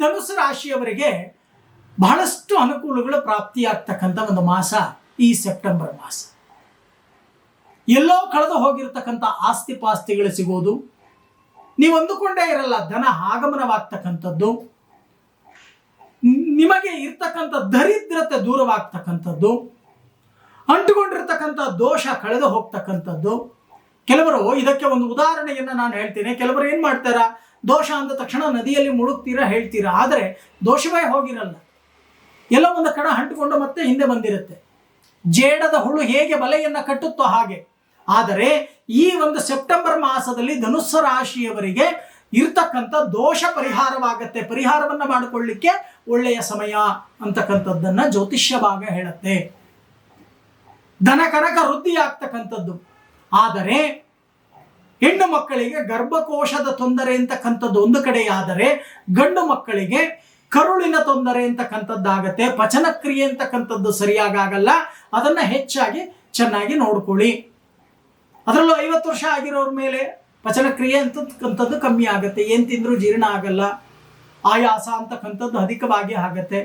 ಧನುಸ್ಸು ರಾಶಿಯವರಿಗೆ ಬಹಳಷ್ಟು ಅನುಕೂಲಗಳು ಪ್ರಾಪ್ತಿಯಾಗ್ತಕ್ಕಂಥ ಒಂದು ಮಾಸ ಈ ಸೆಪ್ಟೆಂಬರ್ ಮಾಸ. ಎಲ್ಲೋ ಕಳೆದು ಹೋಗಿರ್ತಕ್ಕಂಥ ಆಸ್ತಿ ಪಾಸ್ತಿಗಳು ಸಿಗೋದು, ನೀವು ಅಂದುಕೊಂಡೇ ಇರಲ್ಲ, ಧನ ಆಗಮನವಾಗ್ತಕ್ಕಂಥದ್ದು, ನಿಮಗೆ ಇರ್ತಕ್ಕಂಥ ದರಿದ್ರತೆ ದೂರವಾಗ್ತಕ್ಕಂಥದ್ದು, ಅಂಟುಕೊಂಡಿರ್ತಕ್ಕಂಥ ದೋಷ ಕಳೆದು ಹೋಗ್ತಕ್ಕಂಥದ್ದು ಕೆಲವರು, ಇದಕ್ಕೆ ಒಂದು ಉದಾಹರಣೆಯನ್ನು ನಾನು ಹೇಳ್ತೀನಿ. ಕೆಲವರು ಏನು ಮಾಡ್ತಾರಾ? ದೋಷ ಅಂದ ತಕ್ಷಣ ನದಿಯಲ್ಲಿ ಮುಳುಗ್ತೀರಾ ಹೇಳ್ತೀರಾ? ಆದರೆ ದೋಷವೇ ಹೋಗಿರಲ್ಲ. ಎಲ್ಲ ಒಂದು ಕಡೆ ಅಂಟುಕೊಂಡು ಮತ್ತೆ ಹಿಂದೆ ಬಂದಿರುತ್ತೆ. ಜೇಡದ ಹುಳು ಹೇಗೆ ಬಲೆಯನ್ನು ಕಟ್ಟುತ್ತೋ ಹಾಗೆ. ಆದರೆ ಈ ಒಂದು ಸೆಪ್ಟೆಂಬರ್ ಮಾಸದಲ್ಲಿ ಧನುಸ್ಸು ರಾಶಿಯವರಿಗೆ ಇರ್ತಕ್ಕಂಥ ದೋಷ ಪರಿಹಾರವಾಗತ್ತೆ. ಪರಿಹಾರವನ್ನು ಮಾಡಿಕೊಳ್ಳಿಕ್ಕೆ ಒಳ್ಳೆಯ ಸಮಯ ಅಂತಕ್ಕಂಥದ್ದನ್ನ ಜ್ಯೋತಿಷ್ಯ ಭಾಗ ಹೇಳುತ್ತೆ. ಧನ, ಕನಕ ವೃದ್ಧಿ ಆಗ್ತಕ್ಕಂಥದ್ದು ಆದರೆ ಹೆಣ್ಣು ಮಕ್ಕಳಿಗೆ ಗರ್ಭಕೋಶದ ತೊಂದರೆ ಅಂತಕ್ಕಂಥದ್ದು ಒಂದು ಕಡೆಯಾದರೆ ಗಂಡು ಮಕ್ಕಳಿಗೆ ಕರುಳಿನ ತೊಂದರೆ ಅಂತಕ್ಕಂಥದ್ದಾಗತ್ತೆ ಪಚನ ಕ್ರಿಯೆ ಅಂತಕ್ಕಂಥದ್ದು ಸರಿಯಾಗಲ್ಲ ಅದನ್ನ ಹೆಚ್ಚಾಗಿ ಚೆನ್ನಾಗಿ ನೋಡ್ಕೊಳ್ಳಿ. ಅದರಲ್ಲೂ ಐವತ್ತು ವರ್ಷ ಆಗಿರೋರ ಮೇಲೆ ಪಚನಕ್ರಿಯೆ ಅಂತಕ್ಕಂಥದ್ದು ಕಮ್ಮಿ ಆಗುತ್ತೆ, ಏನು ತಿಂದರೂ ಜೀರ್ಣ ಆಗಲ್ಲ, ಆಯಾಸ ಅಂತಕ್ಕಂಥದ್ದು ಅಧಿಕವಾಗಿ ಆಗತ್ತೆ.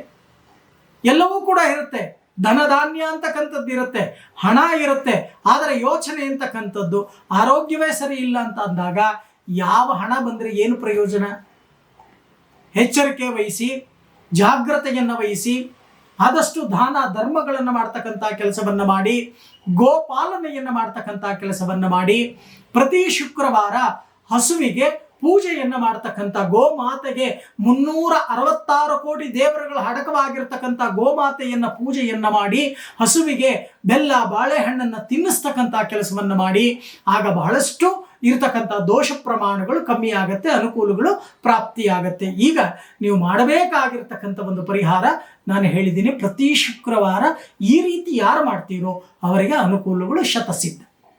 ಎಲ್ಲವೂ ಕೂಡ ಇರುತ್ತೆ. ಧನಧಾನ್ಯ ಅಂತಕ್ಕಂಥದ್ದು ಇರುತ್ತೆ, ಹಣ ಇರುತ್ತೆ, ಆದರೆ ಯೋಚನೆ ಅಂತಕ್ಕಂಥದ್ದು, ಆರೋಗ್ಯವೇ ಸರಿ ಇಲ್ಲ ಅಂತ ಅಂದಾಗ ಯಾವ ಹಣ ಬಂದರೆ ಏನು ಪ್ರಯೋಜನ? ಎಚ್ಚರಿಕೆ ವಹಿಸಿ, ಜಾಗ್ರತೆಯನ್ನು ವಹಿಸಿ, ಆದಷ್ಟು ದಾನ ಧರ್ಮಗಳನ್ನು ಮಾಡ್ತಕ್ಕಂಥ ಕೆಲಸವನ್ನು ಮಾಡಿ, ಗೋಪಾಲನೆಯನ್ನು ಮಾಡ್ತಕ್ಕಂಥ ಕೆಲಸವನ್ನು ಮಾಡಿ, ಪ್ರತಿ ಶುಕ್ರವಾರ ಹಸುವಿಗೆ ಪೂಜೆಯನ್ನು ಮಾಡ್ತಕ್ಕಂಥ ಗೋಮಾತೆಗೆ ಮುನ್ನೂರ ಅರವತ್ತಾರು ಕೋಟಿ ದೇವರುಗಳ ಹಡಕವಾಗಿರ್ತಕ್ಕಂಥ ಗೋಮಾತೆಯನ್ನು ಪೂಜೆಯನ್ನ ಮಾಡಿ, ಹಸುವಿಗೆ ಬೆಲ್ಲ, ಬಾಳೆಹಣ್ಣನ್ನು ತಿನ್ನಿಸ್ತಕ್ಕಂಥ ಕೆಲಸವನ್ನು ಮಾಡಿ, ಆಗ ಬಹಳಷ್ಟು ಇರತಕ್ಕಂಥ ದೋಷ ಪ್ರಮಾಣಗಳು ಕಮ್ಮಿ ಆಗತ್ತೆ, ಅನುಕೂಲಗಳು ಪ್ರಾಪ್ತಿಯಾಗತ್ತೆ. ಈಗ ನೀವು ಮಾಡಬೇಕಾಗಿರ್ತಕ್ಕಂಥ ಒಂದು ಪರಿಹಾರ ನಾನು ಹೇಳಿದ್ದೀನಿ, ಪ್ರತಿ ಶುಕ್ರವಾರ ಈ ರೀತಿ ಯಾರು ಮಾಡ್ತೀರೋ ಅವರಿಗೆ ಅನುಕೂಲಗಳು ಶತಸಿದ್ಧ.